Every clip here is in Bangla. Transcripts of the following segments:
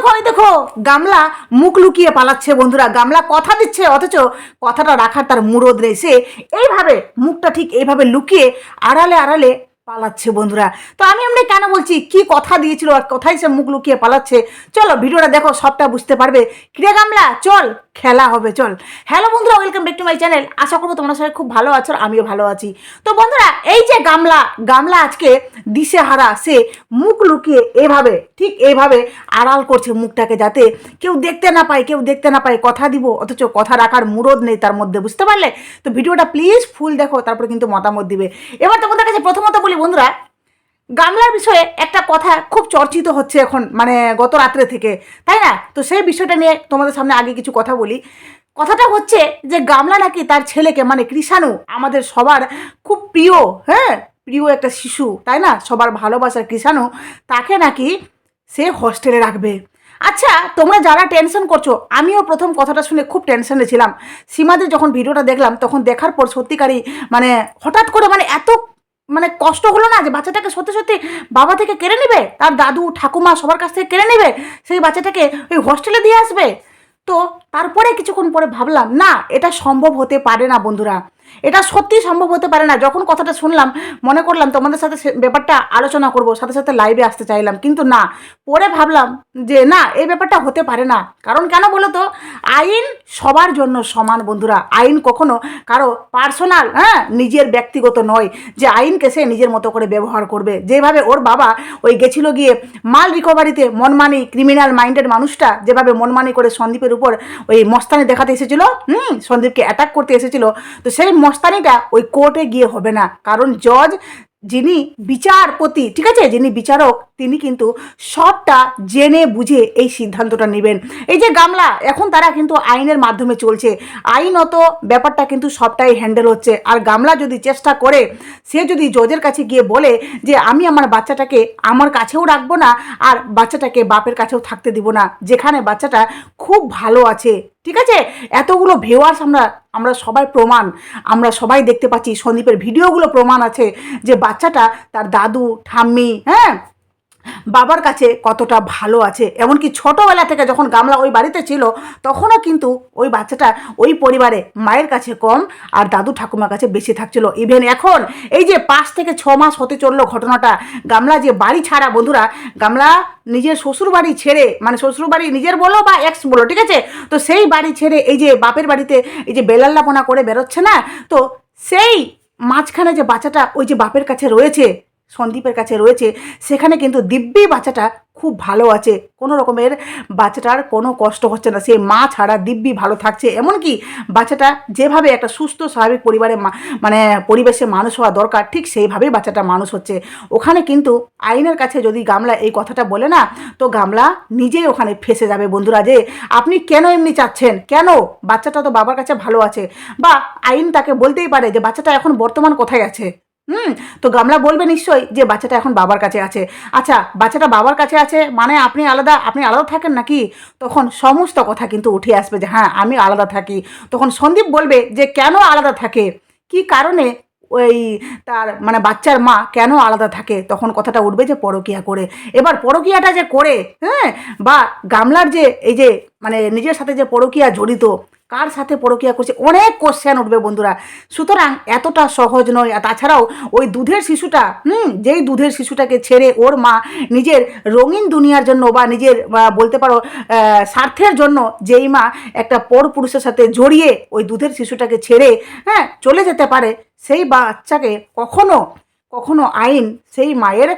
দেখো ওই দেখো। গামলা মুখ লুকিয়ে পালাচ্ছে বন্ধুরা, গামলা কথা দিচ্ছে, অথচ কথাটা রাখার তার মুরদ রয়েছে এইভাবে মুখটা ঠিক এইভাবে লুকিয়ে আড়ালে আড়ালে পালাচ্ছে বন্ধুরা। তো আমি এমনি কেন বলছি, কি কথা দিয়েছিল আর কোথায় সে মুখ লুকিয়ে পালাচ্ছে? চলো ভিডিওটা দেখো, সবটা বুঝতে পারবে। ক্রিয়া গামলা, চল, খেলা হবে, চল। হ্যালো বন্ধুরা welcome back to my channel আশা করব তোমরা সবাই খুব ভালো আছো, আমিও ভালো আছি। তো বন্ধুরা, এই যে গামলা গামলা আজকে দিশেহারা, সে মুখ লুকিয়ে এভাবে, ঠিক এইভাবে আড়াল করছে মুখটাকে যাতে কেউ দেখতে না পায়, কেউ দেখতে না পায়, কথা দিব, অথচ কথা রাখার মুরদ নেই তার মধ্যে, বুঝতে পারলে? তো ভিডিওটা প্লিজ ফুল দেখো, তারপরে কিন্তু মতামত দিবে। এবার তোমাদের কাছে প্রথমত বলি বন্ধুরা, গামলার বিষয়ে একটা কথা খুব চর্চিত হচ্ছে এখন মানে গত রাত্রে থেকে, তাই না? তো সেই বিষয়টা নিয়ে তোমাদের সামনে আগে কিছু কথা বলি। কথাটা হচ্ছে যে গামলা নাকি তার ছেলেকে মানে কৃষাণু, আমাদের সবার খুব প্রিয় হ্যাঁ? প্রিয় একটা শিশু, তাই না? সবার ভালোবাসার কৃষাণু, তাকে নাকি সে হস্টেলে রাখবে। আচ্ছা তোমরা যারা টেনশন করছ, আমিও প্রথম কথাটা শুনে খুব টেনশনে ছিলাম। সীমাদের যখন ভিডিওটা দেখলাম, তখন দেখার পর সত্যিকারই মানে হঠাৎ করে মানে এত মানে কষ্ট হলো না যে বাচ্চাটাকে সত্যি সত্যি বাবা থেকে কেড়ে নেবে? তার দাদু, ঠাকুমা সবার কাছ থেকে কেড়ে নেবে? সেই বাচ্চাটাকে ওই হস্টেলে দিয়ে আসবে? তো তারপরে কিছুক্ষণ পরে ভাবলাম, না, এটা সম্ভব হতে পারে না, বন্ধুরা। এটা সত্যি সম্ভব হতে পারে না। যখন কথাটা শুনলাম, মনে করলাম তোমাদের সাথে ব্যাপারটা আলোচনা করব, সাথে সাথে লাইভে আসতে চাইলাম। কিন্তু না, পরে ভাবলাম যে না, এই ব্যাপারটা হতে পারে না। কারণ কেন বলো তো, আইন সবার জন্য সমান বন্ধুরা। আইন কখনো কারও পার্সোনাল হ্যাঁ নিজের ব্যক্তিগত নয় যে আইনকে সে নিজের মতো করে ব্যবহার করবে। যেভাবে ওর বাবা ওই গেছিল গিয়ে মাল রিকভারিতে মনমানি ক্রিমিনাল মাইন্ডেড মানুষটা, যেভাবে মনমানি করে সন্দীপের উপর ওই মস্তানি দেখাতে এসেছিল, হুম, সন্দীপকে অ্যাটাক করতে এসেছিল, তো সেই মস্তানিটা ওই কোর্টে গিয়ে হবে না। কারণ জজ যিনি বিচারপতি, ঠিক আছে? যিনি বিচারক, তিনি কিন্তু সবটা জেনে বুঝে এই সিদ্ধান্তটা নেবেন। এই যে গামলা, এখন তারা কিন্তু আইনের মাধ্যমে চলছে। আইনত ব্যাপারটা কিন্তু সবটাই হ্যান্ডেল হচ্ছে। আর গামলা যদি চেষ্টা করে, সে যদি জজের কাছে গিয়ে বলে যে, আমি আমার বাচ্চাটাকে আমার কাছেও রাখব না, আর বাচ্চাটাকে বাপের কাছেও থাকতে দিব না। যেখানে বাচ্চাটা খুব ভালো আছে ঠিক আছে? এতগুলো ভিউয়ার্স আমরা আমরা সবাই প্রমাণ, আমরা সবাই দেখতে পাচ্ছি। সন্দীপের ভিডিওগুলো প্রমাণ আছে যে বাচ্চাটা তার দাদু, ঠাম্মি হ্যাঁ? বাবার কাছে কতটা ভালো আছে, এমনকি ছোটোবেলা থেকে যখন গামলা ওই বাড়িতে ছিল, তখনও কিন্তু ওই বাচ্চাটা ওই পরিবারে মায়ের কাছে কম আর দাদু ঠাকুমার কাছে বেশি থাকছিল। ইভেন এখন এই যে পাঁচ থেকে ছ মাস হতে চলল ঘটনাটা, গামলা যে বাড়ি ছাড়া, বন্ধুরা, গামলা নিজের শ্বশুর বাড়ি ছেড়ে মানে শ্বশুর বাড়ি নিজের বলো বা এক্স বলো, ঠিক আছে? তো সেই বাড়ি ছেড়ে এই যে বাপের বাড়িতে এই যে বেলাল্লাপনা করে বেরোচ্ছে না, তো সেই মাঝখানে যে বাচ্চাটা ওই যে বাপের কাছে রয়েছে সন্দীপের কাছে রয়েছে, সেখানে কিন্তু দিব্যি বাচ্চাটা খুব ভালো আছে। কোনো রকমের বাচ্চাটার কোনো কষ্ট হচ্ছে না। সে মা ছাড়া দিব্যি ভালো থাকছে। এমনকি বাচ্চাটা যেভাবে একটা সুস্থ, স্বাভাবিক পরিবারে মানে পরিবেশে মানুষ হওয়া দরকার, ঠিক সেইভাবেই বাচ্চাটা মানুষ হচ্ছে। ওখানে কিন্তু আইনের কাছে যদি গামলা এই কথাটা বলে না, তো গামলা নিজেই ওখানে ফেসে যাবে বন্ধুরা যে, আপনি কেন এমনি চাচ্ছেন? কেন? বাচ্চাটা তো বাবার কাছে ভালো আছে। বা আইন তাকে বলতেই পারে যে, বাচ্চাটা এখন বর্তমান কোথায় আছে? হুম, তো গামলা বলবে নিশ্চয়ই যে বাচ্চাটা এখন বাবার কাছে আছে। আচ্ছা বাচ্চাটা বাবার কাছে আছে মানে আপনি আলাদা আপনি আলাদা থাকেন নাকি? তখন সমস্ত কথা কিন্তু উঠে আসবে যে হ্যাঁ আমি আলাদা থাকি। তখন সন্দীপ বলবে যে কেন আলাদা থাকে? কি কারণে ওই তার মানে বাচ্চার মা কেন আলাদা থাকে? তখন কথাটা উঠবে যে পরকিয়া করে। এবার পরকিয়াটা যে করে হ্যাঁ বা গামলার যে এই যে মানে নিজের সাথে যে পরকিয়া জড়িত কার সাথে পরকিয়া করছে? অনেক কোশ্চেন উঠবে বন্ধুরা। সুতরাং এতটা সহজ নয়। আর তাছাড়াও ওই দুধের শিশুটা, হুম, যেই দুধের শিশুটাকে ছেড়ে ওর মা নিজের রঙিন দুনিয়ার জন্য বা নিজের বলতে পারো স্বার্থের জন্য যেই মা একটা পর পুরুষের সাথে জড়িয়ে ওই দুধের শিশুটাকে ছেড়ে হ্যাঁ চলে যেতে পারে, সেই বাচ্চাকে কখনো কখনো আইন সেই মায়ের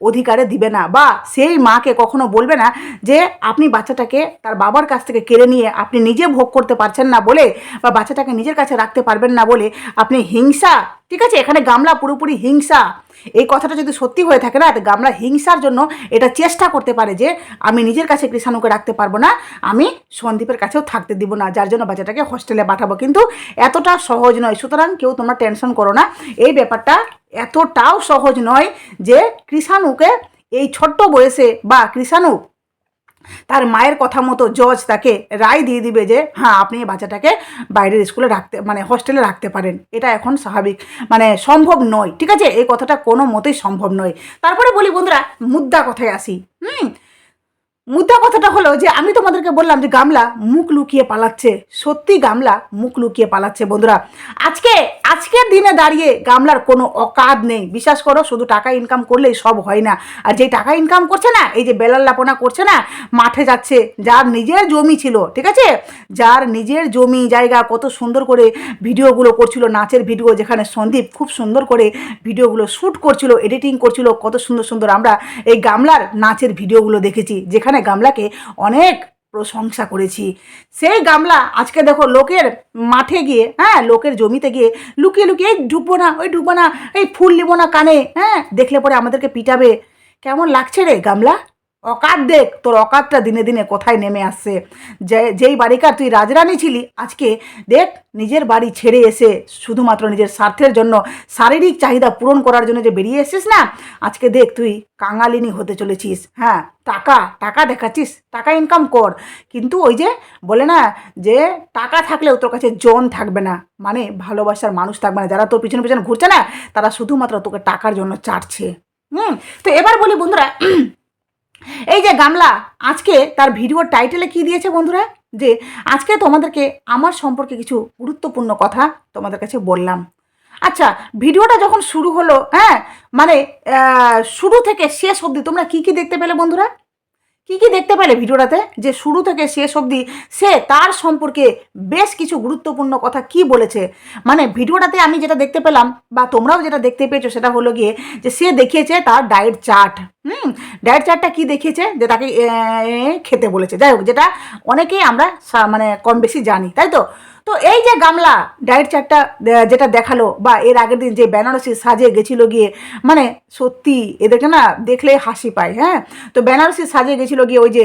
অধিকারে দিবে না বা সেই মাকে কখনো বলবে না যে আপনি বাচ্চাটাকে তার বাবার কাছ থেকে কেড়ে নিয়ে আপনি নিজে ভোগ করতে পারছেন না বলে বা বাচ্চাটাকে নিজের কাছে রাখতে পারবেন না বলে আপনি হিংসা ঠিক আছে? এখানে গামলা পুরোপুরি হিংসা। এই কথাটা যদি সত্যি হয়ে থাকে না গামলা হিংসার জন্য এটা চেষ্টা করতে পারে যে, আমি নিজের কাছে কৃষাণুকে রাখতে পারব না, আমি সন্দীপের কাছেও থাকতে দিব না, যার জন্য বাচ্চাটাকে হোস্টেলে পাঠাবো। কিন্তু এতটা সহজ নয়। সুতরাং কেউ তোমরা টেনশন করো না। এই ব্যাপারটা এতটাও সহজ নয় যে, কৃষাণুকে এই ছোট্ট বয়সে বা কৃষাণু তার মায়ের কথা মতো জজ তাকে রায় দিয়ে দিবে যে হ্যাঁ আপনি এই বাচ্চাটাকে বাইরের স্কুলে রাখতে মানে হোস্টেলে রাখতে পারেন। এটা এখন স্বাভাবিক। মানে সম্ভব নয়, ঠিক আছে? এই কথাটা কোনো মতেই সম্ভব নয়। তারপরে বলি বন্ধুরা, মুদ্রা কথায় আসি। হুম? মুদ্রা কথাটা হলো যে আমি তোমাদেরকে বললাম যে গামলা মুখ লুকিয়ে পালাচ্ছে। সত্যি গামলা মুখ লুকিয়ে পালাচ্ছে বন্ধুরা। আজকে, আজকের দিনে দাঁড়িয়ে গামলার কোনো অকাদ নেই। বিশ্বাস করো, শুধু টাকা ইনকাম করলেই সব হয় না। আর যেই টাকা ইনকাম করছে না, এই যে বেলাল্লাপনা করছে না, মাঠে যাচ্ছে। যার নিজের জমি ছিল, ঠিক আছে? যার নিজের জমি জায়গা কত সুন্দর করে ভিডিওগুলো করছিল, নাচের ভিডিও যেখানে সন্দীপ খুব সুন্দর করে ভিডিওগুলো শ্যুট করছিল এডিটিং করছিল, কত সুন্দর সুন্দর আমরা এই গামলার নাচের ভিডিওগুলো দেখেছি। যেখানে গামলাকে অনেক প্রশংসা করেছি। সেই গামলা আজকে দেখো লোকের মাঠে গিয়ে হ্যাঁ লোকের জমিতে গিয়ে লুকিয়ে লুকিয়ে, এই ঢুকবো না, ওই ঢুকবো না, এই ফুল নিবো না কানে হ্যাঁ দেখলে পরে আমাদেরকে পিটাবে। কেমন লাগছে রে গামলা? অকাত দেখ, তোর অকাতটা দিনে দিনে কোথায় নেমে আসছে। যে, যেই বাড়িকার তুই রাজরানী ছিলি, আজকে দেখ, নিজের বাড়ি ছেড়ে এসে শুধুমাত্র নিজের স্বার্থের জন্য, শারীরিক চাহিদা পূরণ করার জন্য যে বেরিয়ে এসেছিস না, আজকে দেখ, তুই কাঙালিনী হতে চলেছিস। হ্যাঁ টাকা টাকা দেখাচ্ছিস, টাকা ইনকাম কর। কিন্তু ওই যে, বলে না যে, টাকা থাকলেও তোর কাছে জন থাকবে না। মানে ভালোবাসার মানুষ থাকবে না। যারা তোর পিছনে পিছনে ঘুরছে না, তারা শুধুমাত্র তোকে টাকার জন্য চাটছে। হুম, তো এবার বলি বন্ধুরা এই যে গামলা, আজকে তার ভিডিও টাইটেলে কি দিয়েছে বন্ধুরা? যে আজকে তোমাদেরকে আমার সম্পর্কে কিছু গুরুত্বপূর্ণ কথা তোমাদের কাছে বললাম। আচ্ছা ভিডিওটা যখন শুরু হলো হ্যাঁ মানে শুরু থেকে শেষ অবধি তোমরা কি কি দেখতে পেলে বন্ধুরা? কি কি দেখতে পেলে ভিডিওটাতে? যে শুরু থেকে শেষ অবধি সে তার সম্পর্কে বেশ কিছু গুরুত্বপূর্ণ কথা কি বলেছে? মানে ভিডিওটাতে আমি যেটা দেখতে পেলাম বা তোমরাও যেটা দেখতে পেয়েছ সেটা হলো গিয়ে যে সে দেখিয়েছে তার ডায়েট চার্ট। হুম? ডায়েট চার্টটা কি দেখিয়েছে? যে তাকে খেতে বলেছে। যাই হোক, যেটা অনেকেই আমরা মানে কম বেশি জানি, তাই তো? তো এই যে গামলা ডায়েট চার্টটা দে- যেটা দেখাল, বা এর আগের দিন যে বেনারসি সাজে গেছিল গিয়ে মানে সত্যি এদেরকে না দেখলে হাসি পায় হ্যাঁ? তো বেনারসি সাজে গেছিল গিয়ে ওই যে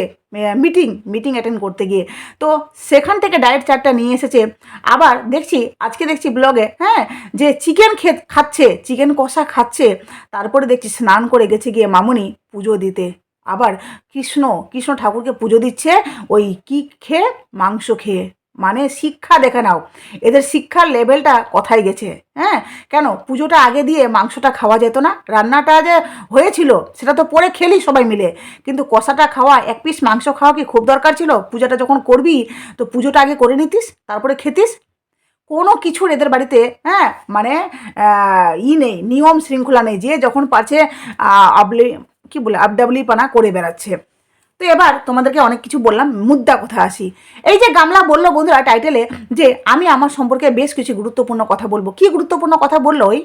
মিটিং মিটিং অ্যাটেন্ড করতে গিয়ে। তো সেখান থেকে ডায়েট চার্টটা নিয়ে এসেছে। আবার দেখছি, আজকে দেখছি ব্লগে হ্যাঁ যে চিকেন খেত, খাচ্ছে, চিকেন কষা খাচ্ছে। তারপরে দেখছি স্নান করে গেছে গিয়ে মামুনি পুজো দিতে। আবার কৃষ্ণ কৃষ্ণ ঠাকুরকে পুজো দিচ্ছে, ওই কি খেয়ে? মাংস খেয়ে। মানে শিক্ষা দেখে নাও। এদের শিক্ষার লেভেলটা কোথায় গেছে? হ্যাঁ? কেন? পুজোটা আগে দিয়ে মাংসটা খাওয়া যেত না? রান্নাটা যে হয়েছিল, সেটা তো পরে খেলি সবাই মিলে। কিন্তু কষাটা খাওয়া, এক পিস মাংস খাওয়া কি খুব দরকার ছিল? পূজাটা যখন করবি, তো পুজোটা আগে করে নিতিস, তারপরে খেতিস। কোনো কিছুর এদের বাড়িতে হ্যাঁ? মানে ই নেই, নিয়ম শৃঙ্খলা নেই। যে যখন পাচ্ছে আবলি, কি বলে আবডাবলি পানা করে বেড়াচ্ছে। তো এবার তোমাদেরকে অনেক কিছু বললাম, মুদ্রা কোথায় আসি? এই যে গামলা বলল বন্ধুরা টাইটেলে যে আমি আমার সম্পর্কে বেশ কিছু গুরুত্বপূর্ণ কথা বলব। কি গুরুত্বপূর্ণ কথা বলল ওই?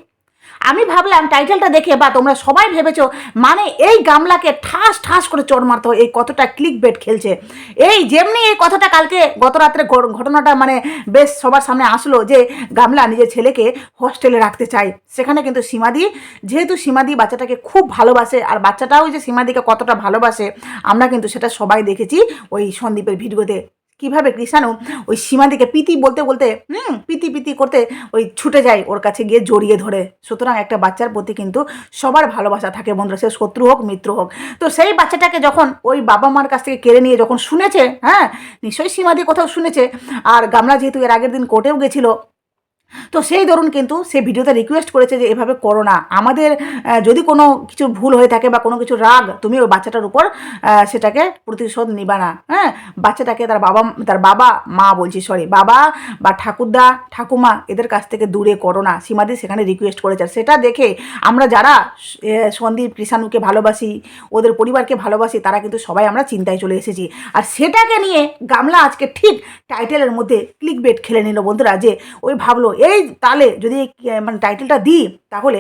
আমি ভাবলাম টাইটেলটা দেখে বা তোমরা সবাই ভেবেছো মানে এই গামলাকে ঠাস ঠাস করে চোর মারতে এই কতটা ক্লিক বেট খেলছে। এই যেমনি এই কথাটা কালকে গত রাত্রে ঘটনাটা মানে বেশ সবার সামনে আসলো যে গামলা নিজের ছেলেকে হোস্টেলে রাখতে চায়। সেখানে কিন্তু সীমাদি, যেহেতু সীমাদি বাচ্চাটাকে খুব ভালোবাসে আর বাচ্চাটাও যে সীমাদিকে কতটা ভালোবাসে, আমরা কিন্তু সেটা সবাই দেখেছি ওই সন্দীপের ভিডিওতে। কীভাবে কৃষাণু ওই সীমা দিকে পিতি বলতে বলতে, হুম, পিতি পিতি করতে ওই ছুটে যায় ওর কাছে গিয়ে জড়িয়ে ধরে। সুতরাং একটা বাচ্চার প্রতি কিন্তু সবার ভালোবাসা থাকে বন্ধুরা, সে শত্রু হোক, মিত্র হোক। তো সেই বাচ্চাটাকে যখন ওই বাবা মার কাছ থেকে কেড়ে নিয়ে যখন শুনেছে হ্যাঁ নিশ্চয়ই সীমাদি কোথাও শুনেছে, আর গামলা যেহেতু এর আগের দিন কোর্টেও গেছিল তো সেই ধরুন কিন্তু সে ভিডিওতে রিকোয়েস্ট করেছে যে এভাবে করো না। আমাদের যদি কোনো কিছু ভুল হয়ে থাকে বা কোনো কিছু রাগ, তুমি ওই বাচ্চাটার উপর সেটাকে প্রতিশোধ নিবা না। হ্যাঁ? বাচ্চাটাকে তার বাবা তার বাবা, মা বলছি সরি বাবা বা ঠাকুরদা, ঠাকুমা এদের কাছ থেকে দূরে করো না। সীমাদি সেখানে রিকোয়েস্ট করেছে। সেটা দেখে আমরা যারা সন্দীপ কৃষাণুকে ভালোবাসি, ওদের পরিবারকে ভালোবাসি, তারা কিন্তু সবাই আমরা চিন্তায় চলে এসেছি। আর সেটাকে নিয়ে গামলা আজকে ঠিক টাইটেলের মধ্যে ক্লিক বেট খেলে নিল বন্ধুরা, যে ওই ভাবলো এই তালে যদি মানে টাইটেলটা দিই, তাহলে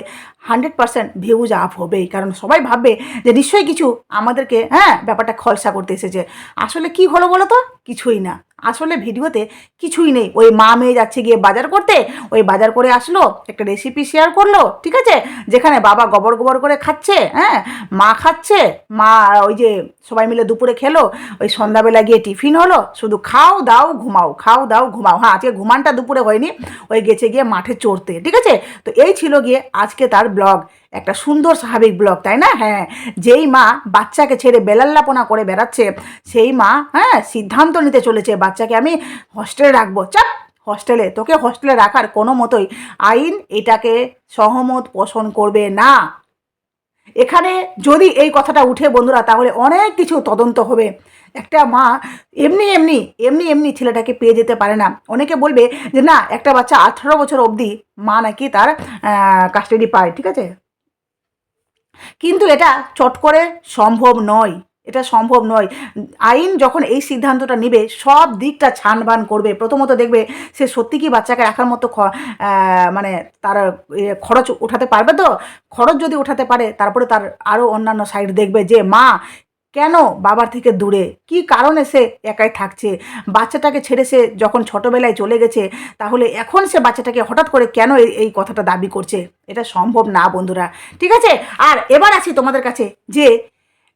হান্ড্রেড পার্সেন্ট ভিউজ আপ হবেই। কারণ সবাই ভাববে যে নিশ্চয়ই কিছু আমাদেরকে হ্যাঁ ব্যাপারটা খলসা করতে এসেছে। আসলে কি হলো বলো তো? কিছুই না। আসলে ভিডিওতে কিছুই নেই। ওই মা মেয়ে যাচ্ছে গিয়ে বাজার করতে, ওই বাজার করে আসলো, একটা রেসিপি শেয়ার করল, ঠিক আছে? যেখানে বাবা গোবর গোবর করে খাচ্ছে হ্যাঁ? মা খাচ্ছে, মা ওই যে সবাই মিলে দুপুরে খেলো, ওই সন্ধ্যাবেলা গিয়ে টিফিন হলো, শুধু খাও দাও, ঘুমাও, খাও দাও, ঘুমাও। হ্যাঁ আজকে ঘুমানটা দুপুরে হয়নি, ওই গেছে গিয়ে মাঠে চড়তে, ঠিক আছে? তো এই ছিল গিয়ে আজকে তার ব্লগ একটা সুন্দর স্বাভাবিক ব্লগ তাই না? হ্যাঁ যেই মা বাচ্চাকে ছেড়ে বেলাল্লাপনা করে বেড়াচ্ছে, সেই মা হ্যাঁ সিদ্ধান্ত নিতে চলেছে বাচ্চাকে আমি হস্টেলে রাখব। চাপ হস্টেলে তোকে হস্টেলে রাখার কোনো মতোই আইন এটাকে সহমত পোষণ করবে না। এখানে যদি এই কথাটা উঠে বন্ধুরা, তাহলে অনেক কিছু তদন্ত হবে। একটা মা এমনি এমনি এমনি এমনি ছেলেটাকে পেয়ে যেতে পারে না। অনেকে বলবে যে, না, একটা বাচ্চা আঠারো বছর অবধি মা নাকি তার কাস্টাডি পায়। ঠিক আছে? কিন্তু এটা চট করে সম্ভব নয়। এটা সম্ভব নয়। আইন যখন এই সিদ্ধান্তটা নেবে, সব দিকটা ছানবান করবে। প্রথমত দেখবে সে সত্যি কি বাচ্চাকে রাখার মতো মানে তার খরচ উঠাতে পারবে তো? খরচ যদি উঠাতে পারে, তারপরে তার আরও অন্যান্য সাইড দেখবে যে, মা কেন বাবার থেকে দূরে? কি কারণে সে একাই থাকছে? বাচ্চাটাকে ছেড়ে সে যখন ছোটোবেলায় চলে গেছে, তাহলে এখন সে বাচ্চাটাকে হঠাৎ করে কেন এই কথাটা দাবি করছে? এটা সম্ভব না, বন্ধুরা। ঠিক আছে? আর এবার আছি তোমাদের কাছে যে,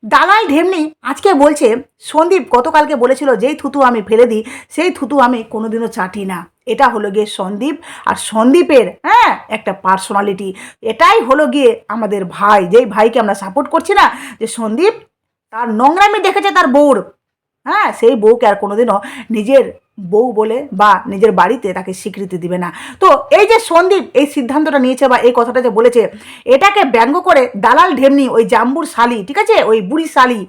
দালাল ঢেমনি আজকে বলছে, সন্দীপ গতকালকে বলেছিল, যেই থুতু আমি ফেলে দিই, সেই থুতু আমি কোনোদিনও চাটি না। এটা হলো গিয়ে সন্দীপ, আর সন্দীপের হ্যাঁ একটা পার্সোনালিটি এটাই হলো গিয়ে আমাদের ভাই, যেই ভাইকে আমরা সাপোর্ট করছি না, যে সন্দীপ তার নোংরামি দেখেছে তার বউর। হ্যাঁ সেই বউকে আর কোনোদিনও নিজের বউ বলে বা নিজের বাড়িতে তাকে স্বীকৃতি দিবে না। তো এই যে সন্দীপ এই সিদ্ধান্তটা নিয়েছে বা এই কথাটা যে বলেছে, এটাকে ব্যঙ্গ করে দালাল ঢেমনি ওই জাম্বুর শালি, ঠিক আছে? ওই বুড়ি শালি,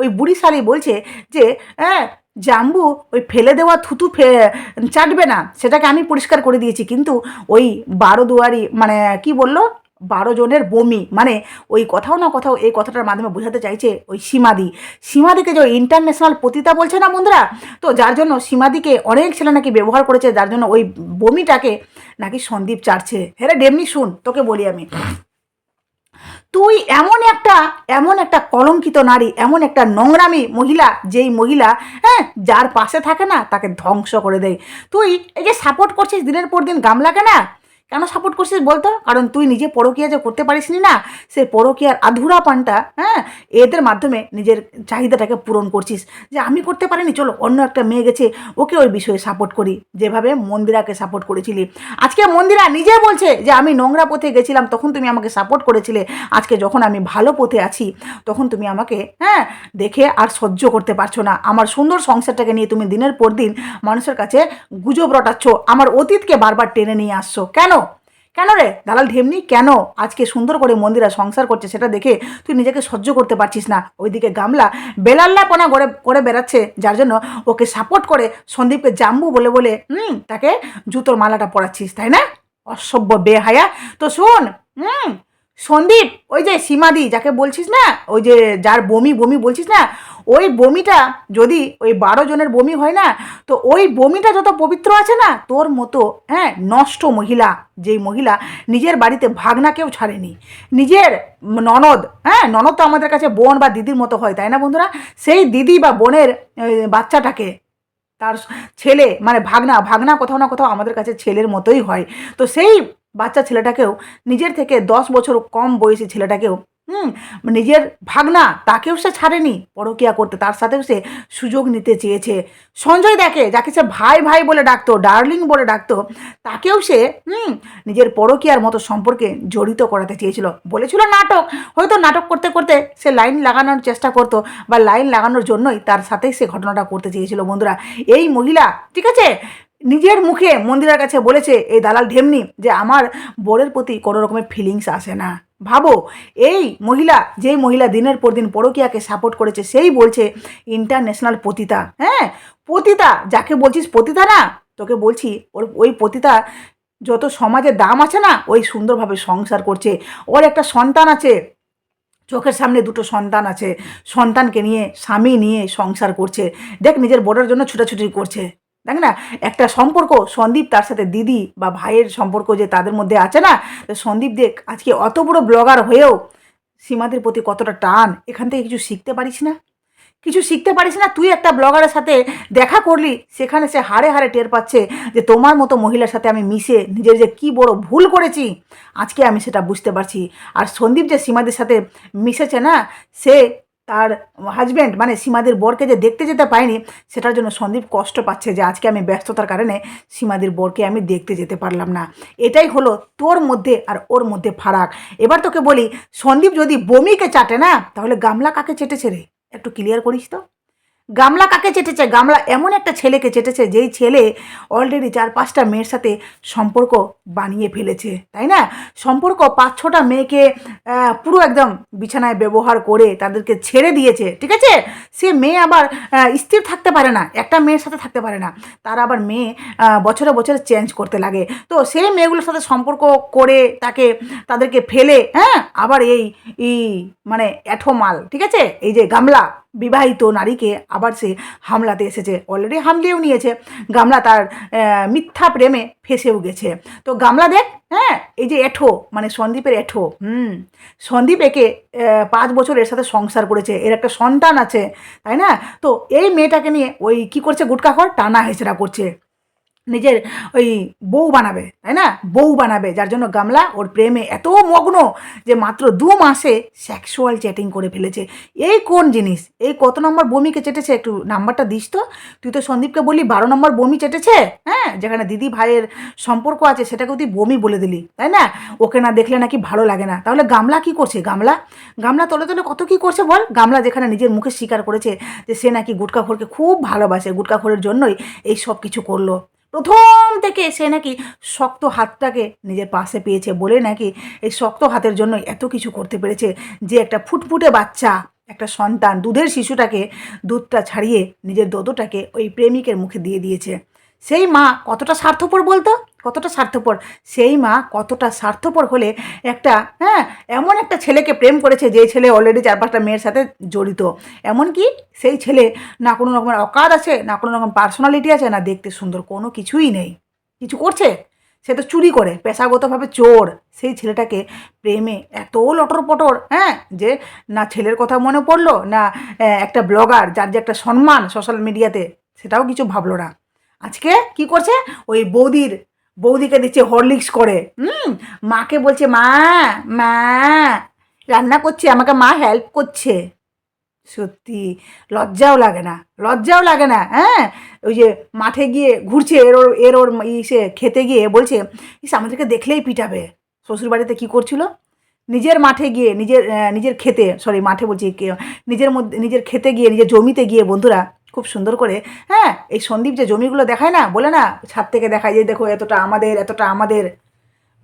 ওই বুড়ি শালি বলছে যে হ্যাঁ জাম্বু ওই ফেলে দেওয়া থুতু ফে, চাটবে না, সেটাকে আমি পরিষ্কার করে দিয়েছি। কিন্তু ওই বারো দুয়ারি মানে কি বলল? বারো জনের বমি মানে ওই কোথাও না কোথাও এই কথাটার মাধ্যমে বোঝাতে চাইছে ওই সীমাদি। সীমাদিকে যে ইন্টারন্যাশনাল পতিতা বলছে না বন্ধুরা? তো যার জন্য সীমাদিকে অনেক ছেলে নাকি ব্যবহার করেছে, যার জন্য ওই বমিটাকে নাকি সন্দীপ চাড়ছে। হ্যাঁ ডেমনি, শুন, তোকে বলি আমি। তুই এমন একটা এমন একটা কলঙ্কিত নারী, এমন একটা নোংরামি মহিলা, যেই মহিলা হ্যাঁ যার পাশে থাকে না, তাকে ধ্বংস করে দেয়। তুই এই যে সাপোর্ট করছিস দিনের পর দিন, গামলাকে না কেন সাপোর্ট করছিস বলতো? কারণ তুই নিজে পরকীয়া যে করতে পারিসনি না, সে পরকীয়ার আধুরা পানটা হ্যাঁ এদের মাধ্যমে নিজের চাহিদাটাকে পূরণ করছিস। যে আমি করতে পারিনি, চলো অন্য একটা মেয়ে গেছে, ওকে ওই বিষয়ে সাপোর্ট করি। যেভাবে মন্দিরাকে সাপোর্ট করেছিলি। আজকে মন্দিরা নিজে বলছে যে আমি নোংরা পথে গেছিলাম, তখন তুমি আমাকে সাপোর্ট করেছিলে। আজকে যখন আমি ভালো পথে আছি, তখন তুমি আমাকে হ্যাঁ দেখে আর সহ্য করতে পারছ না। আমার সুন্দর সংসারটাকে নিয়ে তুমি দিনের পর দিন মানুষের কাছে গুজব রটাচ্ছ। আমার অতীতকে বারবার টেনে নিয়ে আসছো। কেন কেন রে? দালাল ঢেমনি? কেন? আজকে সুন্দর করে মন্দিরা সংসার করছে, সেটা দেখে তুই নিজেকে সহ্য করতে পারছিস না। ওইদিকে গামলা বেলাল্লাপনা করে করে বেড়াচ্ছে, যার জন্য ওকে সাপোর্ট করে সন্দীপকে জাম্বু বলে বলে, হুম, তাকে জুতোর মালাটা পরাচ্ছিস, তাই না? অসভ্য বেহায়া। তো শোন, হুম সন্দীপ, ওই যে সীমাদি, যাকে বলছিস না? ওই যে যার বমি বমি বলছিস না? ওই বমিটা যদি ওই বারো জনের বমি হয় না, তো ওই বমিটা যত পবিত্র আছে না, তোর মতো হ্যাঁ নষ্ট মহিলা, যেই মহিলা নিজের বাড়িতে ভাগনাকেও ছাড়েনি। নিজের ননদ হ্যাঁ ননদ তো আমাদের কাছে বোন বা দিদির মতো হয়, তাই না বন্ধুরা? সেই দিদি বা বোনের বাচ্চাটাকে, তার ছেলে মানে ভাগনা ভাগনা কোথাও না কোথাও আমাদের কাছে ছেলের মতোই হয়। তো সেই বাচ্চা ছেলেটাকেও, নিজের থেকে দশ বছর কম বয়সী ছেলেটাকেও, হুম, নিজের ভাগনা তাকেও সে ছাড়েনি পরকিয়া করতে, তার সাথেও সে সুযোগ নিতে চেয়েছে। সঞ্জয় দেখে, যাকে সে ভাই ভাই বলে ডাকতো, ডার্লিং বলে ডাকতো, তাকেও সে, হুম, নিজের পরকিয়ার মতো সম্পর্কে জড়িত করাতে চেয়েছিল। বলেছিল নাটক, হয়তো নাটক করতে করতে সে লাইন লাগানোর চেষ্টা করতো বা লাইন লাগানোর জন্যই তার সাথেই সে ঘটনাটা করতে চেয়েছিল। বন্ধুরা, এই মহিলা, ঠিক আছে? নিজের মুখে মন্দিরের কাছে বলেছে এই দালাল ঢেমনি যে আমার বরের প্রতি কোনো রকমের ফিলিংস আসে না। ভাবো, এই মহিলা, যেই মহিলা দিনের পর দিন পরকিয়াকে সাপোর্ট করেছে, সেই বলছে ইন্টারন্যাশনাল পতিতা। হ্যাঁ পতিতা, যাকে বলছিস পতিতা না? তোকে বলছি, ওর ওই পতিতা যত সমাজে দাম আছে না, ওই সুন্দরভাবে সংসার করছে। ওর একটা সন্তান আছে, চোখের সামনে দুটো সন্তান আছে। সন্তানকে নিয়ে, স্বামী নিয়ে সংসার করছে। দেখ, নিজের বোর্ডের জন্য ছুটাছুটি করছে। দেখ না, একটা সম্পর্ক, সন্দীপ তার সাথে দিদি বা ভাইয়ের সম্পর্ক যে তাদের মধ্যে আছে না, তো সন্দীপ দেখ, আজকে অত বড় ব্লগার হয়েও সীমাদের প্রতি কতটা টান, এখান থেকে কিছু শিখতে পারিস না? কিছু শিখতে পারিস না? তুই একটা ব্লগারের সাথে দেখা করলি, সেখানে সে হাড়ে হাড়ে টের পাচ্ছে যে তোমার মতো মহিলার সাথে আমি মিশে নিজের যে কি বড় ভুল করেছি, আজকে আমি সেটা বুঝতে পারছি। আর সন্দীপ যে সীমাদের সাথে মিশেছে না, সে তার হাজব্যান্ড মানে সীমাদের বরকে যে দেখতে যেতে পায়নি, সেটার জন্য সন্দীপ কষ্ট পাচ্ছে যে আজকে আমি ব্যস্ততার কারণে সীমাদের বরকে আমি দেখতে যেতে পারলাম না। এটাই হলো তোর মধ্যে আর ওর মধ্যে ফারাক। এবার তোকে বলি, সন্দীপ যদি বমিকে চাটে না, তাহলে গামলা কাকে চেটেছে রে? একটু ক্লিয়ার করিস তো? গামলা কাকে চেটেছে? গামলা এমন একটা ছেলেকে চেটেছে, যেই ছেলে অলরেডি চার পাঁচটা মেয়ের সাথে সম্পর্ক বানিয়ে ফেলেছে, তাই না? সম্পর্ক পাঁচ ছটা মেয়েকে পুরো একদম বিছানায় ব্যবহার করে তাদেরকে ছেড়ে দিয়েছে, ঠিক আছে? সে মেয়ে আবার স্থির থাকতে পারে না, একটা মেয়ের সাথে থাকতে পারে না, তার আবার মেয়ে বছরে বছরে চেঞ্জ করতে লাগে। তো সেই মেয়েগুলোর সাথে সম্পর্ক করে তাকে, তাদেরকে ফেলে হ্যাঁ? আবার এই এই মানে এঠো মাল, ঠিক আছে? এই যে গামলা বিবাহিত নারীকে আবার সে হামলাতে এসেছে। অলরেডি হামলেও নিয়েছে। গামলা তার মিথ্যা প্রেমে ফেসেও গেছে। তো গামলা দেখ হ্যাঁ এই যে এঠো মানে সন্দীপের এঠো, হুম, সন্দীপ একে পাঁচ বছর এর সাথে সংসার করেছে। এর একটা সন্তান আছে, তাই না? তো এই মেয়েটাকে নিয়ে ওই কি করছে গুটকাখর টানা হেঁচড়া করছে। নিজের ওই বউ বানাবে, তাই না? বউ বানাবে, যার জন্য গামলা ওর প্রেমে এত মগ্ন যে মাত্র দু মাসে সেক্সুয়াল চ্যাটিং করে ফেলেছে। এই কোন জিনিস? এই কত নম্বর বমিকে চেটেছে? একটু নাম্বারটা দিস তো। তুই তো সন্দীপকে বলি বারো নম্বর বমি চেটেছে? হ্যাঁ যেখানে দিদি ভাইয়ের সম্পর্ক আছে সেটাকে তুই বমি বলে দিলি, তাই না? ওকে না দেখলে নাকি ভালো লাগে না। তাহলে গামলা কি করছে? গামলা? গামলা তলে তলে কত কি করছে বল? গামলা যেখানে নিজের মুখে স্বীকার করেছে যে সে নাকি গুটকাখোরকে খুব ভালোবাসে গুটকাখোরের জন্যই এই সব কিছু করল। প্রথম থেকে সে নাকি শক্ত হাতটাকে নিজের পাশে পেয়েছে বলে নাকি এই শক্ত হাতের জন্য এত কিছু করতে পেরেছে যে একটা ফুটফুটে বাচ্চা, একটা সন্তান দুধের শিশুটাকে দুধটা ছাড়িয়ে নিজের দোদোটাকে ওই প্রেমিকের মুখে দিয়ে দিয়েছে। সেই মা কতটা স্বার্থপর বলতো? কতটা স্বার্থপর? সেই মা কতটা স্বার্থপর হলে একটা হ্যাঁ এমন একটা ছেলেকে প্রেম করেছে যে ছেলে অলরেডি চার পাঁচটা মেয়ের সাথে জড়িত। এমনকি সেই ছেলে না কোনো রকমের অকাদ আছে, না কোনো রকম পার্সোনালিটি আছে, না দেখতে সুন্দর, কোনো কিছুই নেই। কিছু করছে? সে তো চুরি করে, পেশাগতভাবে চোর। সেই ছেলেটাকে প্রেমে এত লটর পটর হ্যাঁ যে না ছেলের কথা মনে পড়ল, না একটা ব্লগার যার যে একটা সম্মান সোশ্যাল মিডিয়াতে সেটাও কিছু ভাবলো না। আজকে কি করছে? ওই বৌদির বৌদিকে দিচ্ছে হরলিক্স করে। হুম, মাকে বলছে, মা মা, রান্না করছে, আমাকে মা হেল্প করছে। সত্যি, লজ্জাও লাগে না, লজ্জাও লাগে না হ্যাঁ? ওই যে মাঠে গিয়ে ঘুরছে, এর ওর এর ওর ইসে খেতে গিয়ে বলছে, ইস, আমাদেরকে দেখলেই পিটাবে। শ্বশুর বাড়িতে কী করছিল? নিজের মাঠে গিয়ে, নিজের নিজের খেতে সরি মাঠে বলছি নিজের মধ্যে, নিজের খেতে গিয়ে, নিজের জমিতে গিয়ে বন্ধুরা খুব সুন্দর করে হ্যাঁ এই সন্দীপ যে জমিগুলো দেখায় না, বলে না, ছাদ থেকে দেখায় যে দেখো এতটা আমাদের এতটা আমাদের,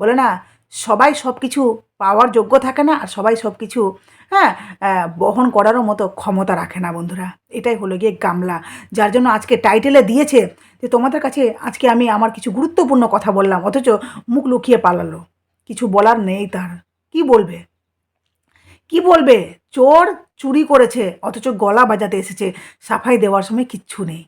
বলে না, সবাই সব কিছু পাওয়ার যোগ্য থাকে না আর সবাই সব কিছু হ্যাঁ বহন করারও মতো ক্ষমতা রাখে না বন্ধুরা। এটাই হলো গিয়ে গামলা। যার জন্য আজকে টাইটেলে দিয়েছে যে তোমাদের কাছে আজকে আমি আমার কিছু গুরুত্বপূর্ণ কথা বললাম, অথচ মুখ লুকিয়ে পালালো। কিছু বলার নেই তার। কি বলবে? কি বলবে? চোর চুরি করেছে, অথচ গলা বাজাতে এসেছে, সাফাই দেওয়ার সময় কিচ্ছু নেই।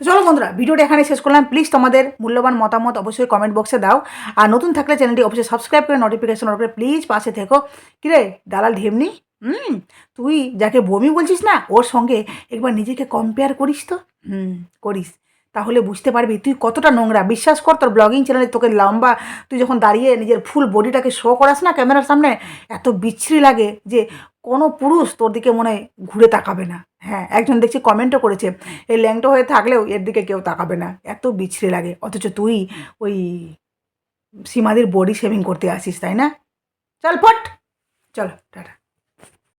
তো চলো বন্ধুরা, ভিডিওটা এখানে শেষ করলাম। প্লিজ তোমাদের মূল্যবান মতামত অবশ্যই কমেন্ট বক্সে দাও। আর নতুন থাকলে চ্যানেলটি অবশ্যই সাবস্ক্রাইব করে নোটিফিকেশন অন করে প্লিজ পাশে থেকো। কিরে দালাল ঢেমনি? হুম, তুই যাকে বমি বলছিস না, ওর সঙ্গে একবার নিজেকে কম্পেয়ার করিস তো? হুম, করিস। তাহলে বুঝতে পারবি, তুই কতটা নোংরা। বিশ্বাস কর, তোর ব্লগিং চ্যানেলে তোকে লম্বা, তুই যখন দাঁড়িয়ে নিজের ফুল বডিটাকে শো করাস না ক্যামেরার সামনে, এত বিচ্ছিরি লাগে যে কোনো পুরুষ তোর দিকে মনে হয় ঘুরে তাকাবে না। হ্যাঁ একজন দেখছি কমেন্টও করেছে, এই ল্যাংটো হয়ে থাকলেও এর দিকে কেউ তাকাবে না। এত বিচ্ছিরি লাগে। অথচ তুই ওই সীমাদির বডি শেভিং করতে আসিস, তাই না? চল, ফট! চলো, টাটা।